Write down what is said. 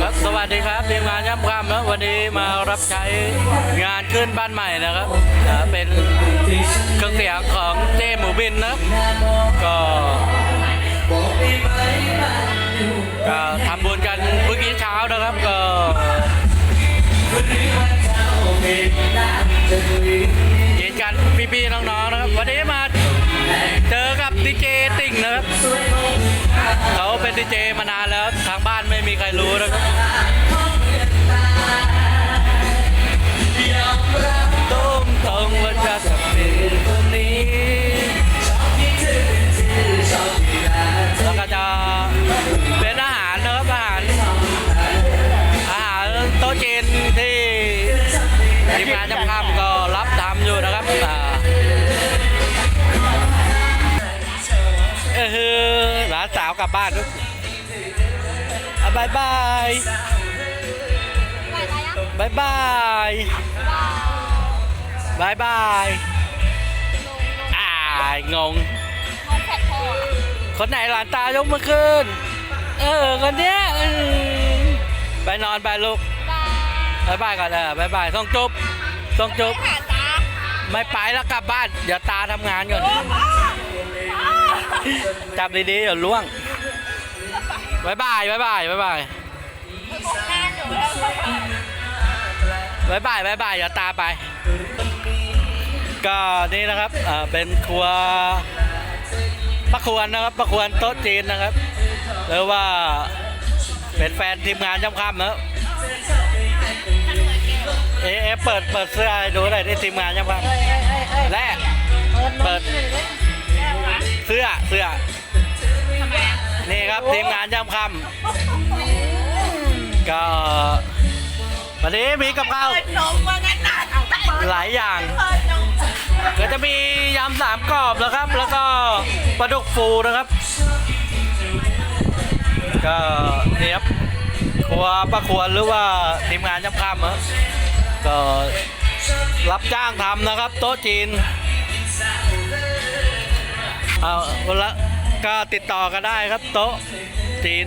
ครับสวัสดีครับทีมงานย่ำคำนะวันนี้มารับใช้งานขึ้นบ้านใหม่นะครับเป็นเครื่องเสียงของเจหมูบินนะก็ก็ทำบุญกันเมื่อกี้เช้านะครับก็กินกันพี่ๆน้องๆนะครับวันนี้มา ครับเขาเป็นดีเจมานานแล้วทางบ้านไม่มีใครรู้นะครับตุ้มตรงว่าจะสักทีคนนี้แล้วก็จะเป็นอาหารนะครับอาหารอาหารโต๊ะจีนที่ทีมงานจำคำก็รับทำอยู่นะครับ อ่าเออหลานสาวกลับบ้านลูกอะบายบายบายบายบายบายอ่างงคนไหนหลานตายกมือขึ้น เออ คนเนี้ยอืมไปนอนไปลูกบายบายก่อนเออบายบายส่งจุ๊บส่งจุ๊บไม่ไปแล้วกลับบ้าน เดี๋ยวตาทำงานก่อน จับดีๆเดี๋ยวล่วงบายบายบายบายบายบายบายบายบายบายอย่าตาไป ก็นี่นะครับเอ่อเป็นครัวป้าควรนะครับป้าควรโต๊ะจีนนะครับหรือว่าเป็นแฟนทีมงานจำคำนะเอะเอะเปิดเปิดเสื้อให้ดูหน่อยที่ทีมงานจำคำแรกเปิด เสื้อเสื้อนี่ครับทีมงานย่ำคำก็วันนี้มีกับข้าวนมว่างั้นน่ะเอาไปเปิดหลายอย่าง เปิดนมก็จะมียำสามกรอบแล้วครับ แล้วก็ปลาดุกฟูนะครับ ก็นี่ครับครัวป้าควรหรือว่าทีมงานย่ำคำครับก็รับจ้างทำนะครับ โต๊ะจีน เอาละก็ติดต่อกันได้ครับโต๊ะจีน